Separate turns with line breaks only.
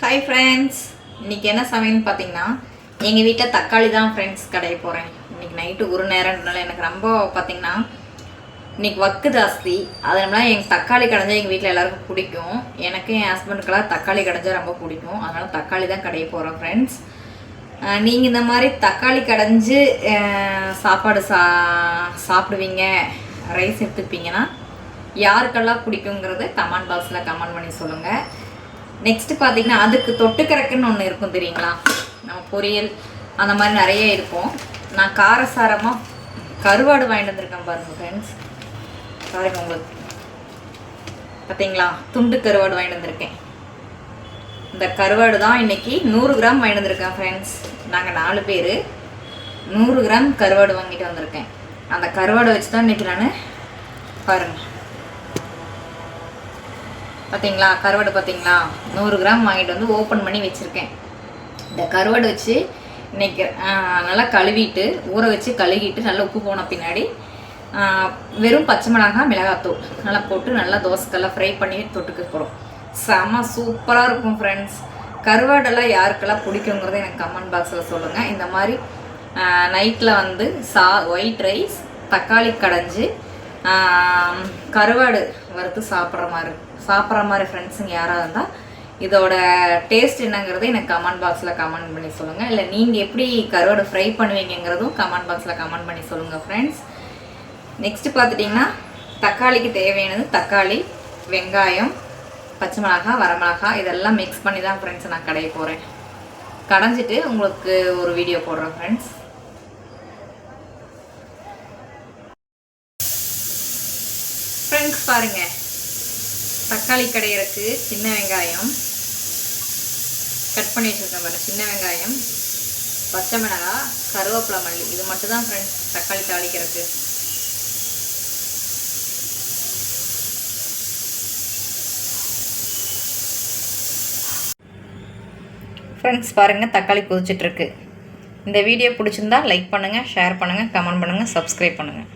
Hi friends இன்றைக்கி என்ன சமையல்னு பார்த்தீங்கன்னா எங்கள் வீட்டில் தக்காளி தான் ஃப்ரெண்ட்ஸ் கடைய போகிறேன் இன்னைக்கு நைட்டு ஒரு நேரம்னால எனக்கு ரொம்ப பார்த்தீங்கன்னா இன்றைக்கி ஒர்க்கு ஜாஸ்தி. அதனால எங்கள் தக்காளி கடைஞ்சா எங்கள் வீட்டில் எல்லாருக்கும் பிடிக்கும். எனக்கு என் ஹஸ்பண்டுக்கெல்லாம் தக்காளி கடைஞ்சா ரொம்ப பிடிக்கும். அதனால் தக்காளி தான் கடைய போகிறோம் ஃப்ரெண்ட்ஸ் நீங்கள் இந்த மாதிரி தக்காளி கடைஞ்சு சாப்பாடு சா சாப்பிடுவீங்க ரைஸ் எடுத்துப்பீங்கன்னா யாருக்கெல்லாம் பிடிக்குங்கிறத கமெண்ட் பாக்ஸில் கமெண்ட் பண்ணி சொல்லுங்கள் நெக்ஸ்ட் பார்த்தீங்கன்னா அதுக்கு தொட்டுக்கறக்குன்னு ஒன்று இருக்கும் தெரியுங்களா? நம்ம பொரியல் அந்த மாதிரி நிறைய இருக்கும். நான் காரசாரமாக கருவாடு வாங்கிட்டு வந்திருக்கேன் பாருங்க ஃப்ரெண்ட்ஸ் பாருங்க உங்களுக்கு பார்த்தீங்களா துண்டு கருவாடு வாங்கிட்டு வந்திருக்கேன். இந்த கருவாடு தான் இன்னைக்கு நூறு கிராம் வாங்கிட்டு வந்திருக்கேன் ஃப்ரெண்ட்ஸ் நாங்கள் நாலு பேர் நூறு கிராம் கருவாடு வாங்கிட்டு வந்திருக்கேன். அந்த கருவாடை வச்சு தான் இன்னைக்கு நான் பாருங்கள் பார்த்தீங்களா கருவாடு பார்த்தீங்களா நூறு கிராம் வாங்கிட்டு வந்து ஓப்பன் பண்ணி வச்சுருக்கேன். இந்த கருவாடு வச்சு இன்னைக்கு நல்லா கழுவிட்டு ஊற வச்சு கழுகிட்டு நல்லா உப்பு போன பின்னாடி வெறும் பச்சை மிளகாய் மிளகாத்தூள். நல்லா போட்டு நல்லா தோசைக்கெல்லாம் ஃப்ரை பண்ணி தொட்டுக்க போகிறோம் செம சூப்பராக இருக்கும் ஃப்ரெண்ட்ஸ் கருவாடெல்லாம் யாருக்கெல்லாம் பிடிக்குங்கிறத எனக்கு கமெண்ட் பாக்ஸில் சொல்லுங்கள் இந்த மாதிரி நைட்டில் வந்து சா ஒயிட் ரைஸ் தக்காளி கடைஞ்சி கருவாடு வறுத்து சாப்பிட்ற மாதிரி சாப்பிட்ற மாதிரி ஃப்ரெண்ட்ஸுங்க யாராக இருந்தால் இதோட டேஸ்ட் என்னங்கிறத எனக்கு கமெண்ட் பாக்ஸில் கமெண்ட் பண்ணி சொல்லுங்கள் இல்லை நீங்கள் எப்படி கருவாடு ஃப்ரை பண்ணுவீங்கங்கிறதும் கமெண்ட் பாக்ஸில் கமெண்ட் பண்ணி சொல்லுங்கள் ஃப்ரெண்ட்ஸ் நெக்ஸ்ட்டு பார்த்துட்டிங்கன்னா தக்காளிக்கு தேவையானது தக்காளி வெங்காயம் பச்சை மிளகாய் வரமிளகாய் இதெல்லாம் மிக்ஸ் பண்ணி தான் ஃப்ரெண்ட்ஸ் நான் கடைய போகிறேன் கடைஞ்சிட்டு உங்களுக்கு ஒரு வீடியோ போடுறேன் ஃப்ரெண்ட்ஸ் ஃப்ரெண்ட்ஸ் பாருங்க. தக்காளி கடையிறக்கு சின்ன வெங்காயம். கட் பண்ணி வச்சுருக்கேன் பாருங்க சின்ன வெங்காயம். பச்சை மிளகாய் கருவேப்பிலை மல்லி. இது மட்டும் தான் ஃப்ரெண்ட்ஸ் தக்காளி தாளிக்கிறதுக்கு. ஃப்ரெண்ட்ஸ் பாருங்கள் தக்காளி கொதிச்சிட்ருக்கு இந்த வீடியோ பிடிச்சிருந்தா லைக் பண்ணுங்கள் ஷேர் பண்ணுங்கள் கமெண்ட் பண்ணுங்கள் சப்ஸ்கிரைப் பண்ணுங்கள்